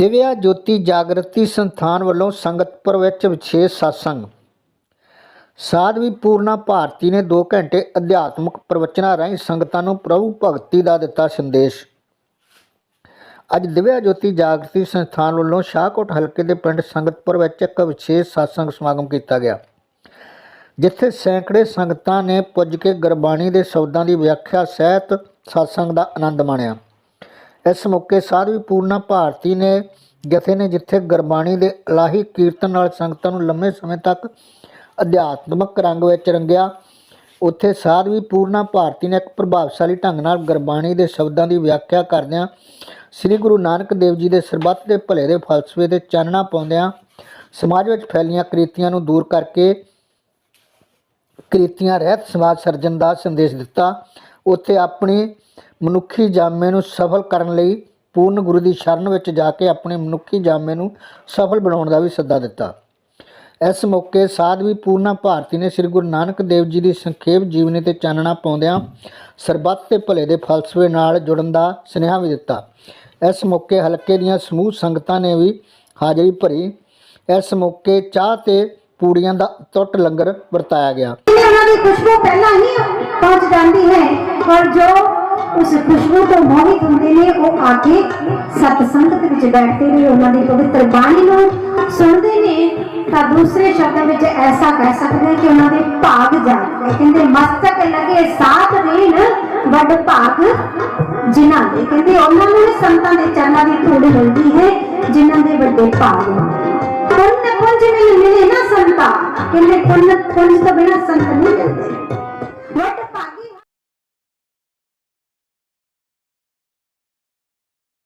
ਦਿਵਿਆ ਜੋਤੀ ਜਾਗਰਤੀ ਸੰਸਥਾਨ ਵੱਲੋਂ ਸੰਗਤਪੁਰ ਵਿੱਚ ਵਿਸ਼ੇਸ਼ satsang ਸਾਧਵੀ ਪੂਰਨਾ ਭਾਰਤੀ ਨੇ 2 ਘੰਟੇ ਅਧਿਆਤਮਕ ਪ੍ਰਵਚਨਾਂ ਰਾਹੀਂ ਸੰਗਤਾਂ ਨੂੰ ਪ੍ਰਭੂ ਭਗਤੀ ਦਾ ਦਿੱਤਾ ਸੰਦੇਸ਼। ਅੱਜ ਦਿਵਿਆ ਜੋਤੀ ਜਾਗਰਤੀ ਸੰਸਥਾਨ ਵੱਲੋਂ ਸ਼ਾਹਕੋਟ ਹਲਕੇ ਦੇ ਪਿੰਡ ਸੰਗਤਪੁਰ ਵਿੱਚ ਇੱਕ ਵਿਸ਼ੇਸ਼ satsang ਸਮਾਗਮ ਕੀਤਾ ਗਿਆ, ਜਿੱਥੇ ਸੈਂਕੜੇ ਸੰਗਤਾਂ ਨੇ ਪੁੱਜ ਕੇ ਗੁਰਬਾਣੀ ਦੇ ਸ਼ਬਦਾਂ ਦੀ ਵਿਆਖਿਆ ਸਹਿਤ satsang ਦਾ ਆਨੰਦ ਮਾਣਿਆ। ਇਸ ਮੌਕੇ ਸਾਧਵੀ ਪੂਰਨਾ ਭਾਰਤੀ ਨੇ, ਜਥੇ ਨੇ ਜਿੱਥੇ ਗੁਰਬਾਣੀ ਦੇ ਇਲਾਹੀ ਕੀਰਤਨ ਨਾਲ ਸੰਗਤਾਂ ਨੂੰ ਲੰਮੇ ਸਮੇਂ ਤੱਕ ਅਧਿਆਤਮਕ ਰੰਗ ਵਿੱਚ ਰੰਗਿਆ, ਉੱਥੇ ਸਾਧਵੀ ਪੂਰਨਾ ਭਾਰਤੀ ਨੇ ਇੱਕ ਪ੍ਰਭਾਵਸ਼ਾਲੀ ਢੰਗ ਨਾਲ ਗੁਰਬਾਣੀ ਦੇ ਸ਼ਬਦਾਂ ਦੀ ਵਿਆਖਿਆ ਕਰਦਿਆਂ, ਸ੍ਰੀ ਗੁਰੂ ਨਾਨਕ ਦੇਵ ਜੀ ਦੇ ਸਰਬੱਤ ਦੇ ਭਲੇ ਦੇ ਫਲਸਫੇ ਦੇ ਚਾਨਣਾ ਪਾਉਂਦਿਆਂ, ਸਮਾਜ ਵਿੱਚ ਫੈਲੀਆਂ ਕ੍ਰਿਤੀਆਂ ਨੂੰ ਦੂਰ ਕਰਕੇ ਕ੍ਰਿਤੀਆਂ ਰਹਿਤ ਸਮਾਜ ਸਿਰਜਣ ਦਾ ਸੰਦੇਸ਼ ਦਿੱਤਾ। ਉੱਥੇ ਆਪਣੀ ਮਨੁੱਖੀ ਜਾਮੇ ਨੂੰ ਸਫਲ ਕਰਨ ਲਈ ਪੂਰਨ ਗੁਰੂ ਦੀ ਸ਼ਰਨ ਵਿੱਚ ਜਾ ਕੇ ਆਪਣੇ ਮਨੁੱਖੀ ਜਾਮੇ ਨੂੰ ਸਫਲ ਬਣਾਉਣ ਦਾ ਵੀ ਸੱਦਾ ਦਿੱਤਾ। ਇਸ ਮੌਕੇ ਸਾਧਵੀ ਪੂਰਨਾ ਭਾਰਤੀ ਨੇ ਸ੍ਰੀ ਗੁਰੂ ਨਾਨਕ ਦੇਵ ਜੀ ਦੀ ਸੰਖੇਪ ਜੀਵਨੀ ਤੇ ਚਾਨਣਾ ਪਾਉਂਦਿਆਂ ਸਰਬੱਤ ਤੇ ਭਲੇ ਦੇ ਫਲਸਫੇ ਨਾਲ ਜੁੜਨ ਦਾ ਸੁਨੇਹਾ ਵੀ ਦਿੱਤਾ। ਇਸ ਮੌਕੇ ਹਲਕੇ ਦੀਆਂ ਸਮੂਹ ਸੰਗਤਾਂ ਨੇ ਵੀ ਹਾਜ਼ਰੀ ਭਰੀ। ਇਸ ਮੌਕੇ ਚਾਹ ਤੇ ਪੂੜੀਆਂ ਦਾ ਟੁੱਟ ਲੰਗਰ ਵਰਤਾਇਆ ਗਿਆ। ਉਹਨਾਂ ਦੀ ਖੁਸ਼ਬੂ ਪਹਿਲਾਂ ਹੀ ਪਹੁੰਚ ਜਾਂਦੀ ਹੈ, ਪਰ ਜੋ ਉਸ ਖੁਸ਼ਬੂ ਤੋਂ ਮੋਹਿਤ ਹੁੰਦੇ ਨੇ, ਉਹ ਆ ਕੇ ਸਤ ਸੰਗਤ ਵਿੱਚ ਬੈਠਦੇ ਨੇ, ਉਹਨਾਂ ਦੀ ਪਵਿੱਤਰ ਬਾਣੀ ਨੂੰ ਸੁਣਦੇ ਨੇ। ਤਾਂ ਦੂਸਰੇ ਸ਼ਬਦਾਂ ਵਿੱਚ ਐਸਾ ਕਹਿ ਸਕਦੇ ਕਿ ਉਹਨਾਂ ਦੇ ਭਾਗ ਜਾਗਦੇ ਕਹਿੰਦੇ, ਮਸਤਕ ਲਗੇ ਸਾਥ ਰੇਨ ਵੱਡ ਭਾਗ ਜਿਨ੍ਹਾਂ ਦੇ। ਕਹਿੰਦੇ, ਉਹਨਾਂ ਨੂੰ ਸੰਤਾਂ ਦੇ ਚਰਨਾਂ ਦੀ ਧੂੜ ਮਿਲਦੀ ਹੈ, ਜਿਨ੍ਹਾਂ ਦੇ ਵੱਡੇ ਭਾਗ ਹੁੰਦੇ ਪੁੰਨ ਪੁੰਜ ਮੈਨੂੰ ਮਿਲੇ ਨਾ ਸੰਤਾਂ। ਕਹਿੰਦੇ ਪੁੰਨ ਪੁੰਜ ਤੋਂ ਬਿਨਾ ਸੰਤ ਨਹੀਂ ਮਿਲਦੇ।